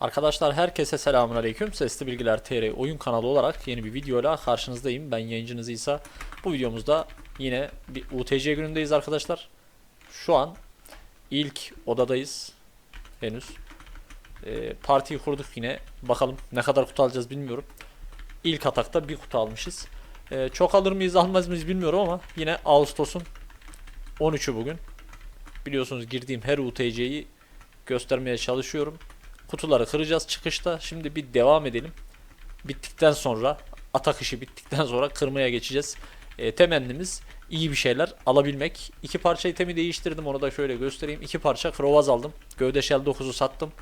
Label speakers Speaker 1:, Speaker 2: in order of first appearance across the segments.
Speaker 1: Arkadaşlar herkese selamünaleyküm. Sesli Bilgiler TR oyun kanalı olarak yeni bir videoyla karşınızdayım. Ben yayıncınız İsa. Bu videomuzda yine bir UTC günündeyiz arkadaşlar. Şu an ilk odadayız. Henüz. Ee, partiyi kurduk yine. Bakalım ne kadar kutu alacağız bilmiyorum. İlk atakta bir kutu almışız. Ee, çok alır mıyız almaz mıyız bilmiyorum ama yine Ağustos'un 13'ü bugün. Biliyorsunuz girdiğim her UTC'yi göstermeye çalışıyorum. Kutuları kıracağız çıkışta. Şimdi bir devam edelim. Bittikten sonra atak işi bittikten sonra kırmaya geçeceğiz. E, temennimiz iyi bir şeyler alabilmek. İki parça itemi değiştirdim. Onu da şöyle göstereyim. İki parça Krovaz aldım. Gövde Shell 9'u sattım.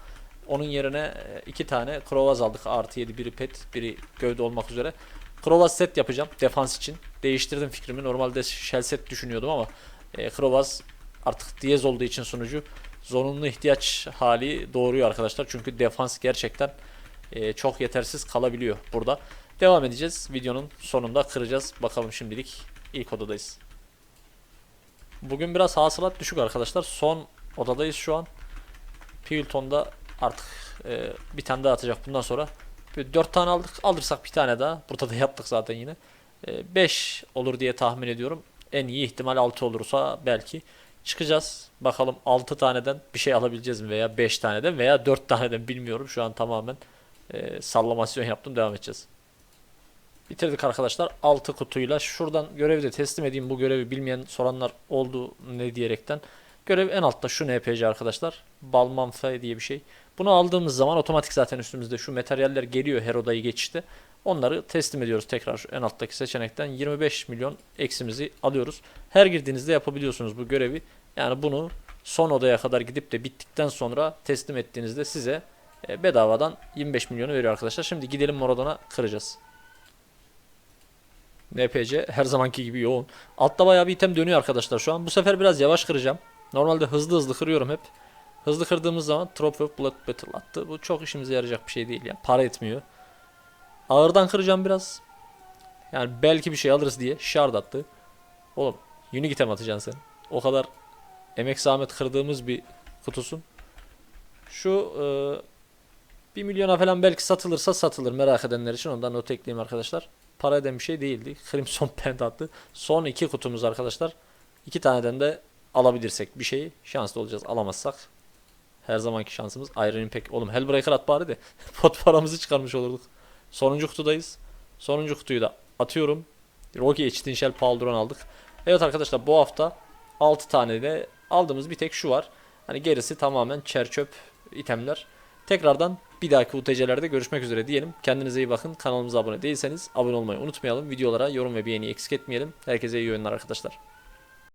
Speaker 1: Onun yerine e, iki tane Krovaz aldık. Artı 7 biri pet biri gövde olmak üzere. Krovaz set yapacağım defans için. Değiştirdim fikrimi. Normalde Shell set düşünüyordum ama e, Krovaz artık diyez olduğu için sunucu zorunlu ihtiyaç hali doğuruyor arkadaşlar. Çünkü defans gerçekten e, çok yetersiz kalabiliyor burada. Devam edeceğiz. Videonun sonunda kıracağız. Bakalım şimdilik ilk odadayız. Bugün biraz hasılat düşük arkadaşlar. Son odadayız şu an. Pilton'da artık e, bir tane daha atacak bundan sonra. 4 tane aldık. Alırsak bir tane daha. Burada da yaptık zaten yine. 5 olur diye tahmin ediyorum. En iyi ihtimal 6 olursa belki çıkacağız. Bakalım 6 taneden bir şey alabileceğiz mi veya 5 taneden veya 4 taneden bilmiyorum. Şu an tamamen e, sallamasyon yaptım. Devam edeceğiz. Bitirdik arkadaşlar 6 kutuyla. Şuradan görevi de teslim edeyim. Bu görevi bilmeyen soranlar oldu ne diyerekten. Görev en altta şu NPC arkadaşlar. Balmanfe diye bir şey. Bunu aldığımız zaman otomatik zaten üstümüzde şu materyaller geliyor her odayı geçişte. Onları teslim ediyoruz tekrar en alttaki seçenekten 25 milyon eksimizi alıyoruz. Her girdiğinizde yapabiliyorsunuz bu görevi. Yani bunu son odaya kadar gidip de bittikten sonra teslim ettiğinizde size e, bedavadan 25 milyonu veriyor arkadaşlar. Şimdi gidelim Moradon'a kıracağız. NPC her zamanki gibi yoğun. Altta bayağı bir item dönüyor arkadaşlar şu an. Bu sefer biraz yavaş kıracağım. Normalde hızlı hızlı kırıyorum hep. Hızlı kırdığımız zaman Trophy of Blood Battle attı. Bu çok işimize yarayacak bir şey değil yani. Para etmiyor. Ağırdan kıracağım biraz. Yani belki bir şey alırız diye shard attı. Oğlum unique item atacaksın sen. O kadar emek zahmet kırdığımız bir kutusun. Şu e, 1 milyona falan belki satılırsa satılır merak edenler için ondan not ekleyeyim arkadaşlar. Para eden bir şey değildi. Crimson Pent attı. Son iki kutumuz arkadaşlar. İki taneden de alabilirsek bir şeyi şanslı olacağız. Alamazsak her zamanki şansımız Iron Impact. Oğlum Hellbreaker at bari de pot paramızı çıkarmış olurduk. Sonuncu kutudayız. Sonuncu kutuyu da atıyorum. Rocky Eçtin Shell Paldron aldık. Evet arkadaşlar bu hafta 6 tane de aldığımız bir tek şu var. Hani gerisi tamamen çer çöp itemler. Tekrardan bir dahaki UTC'lerde görüşmek üzere diyelim. Kendinize iyi bakın. Kanalımıza abone değilseniz abone olmayı unutmayalım. Videolara yorum ve beğeni eksik etmeyelim. Herkese iyi oyunlar arkadaşlar.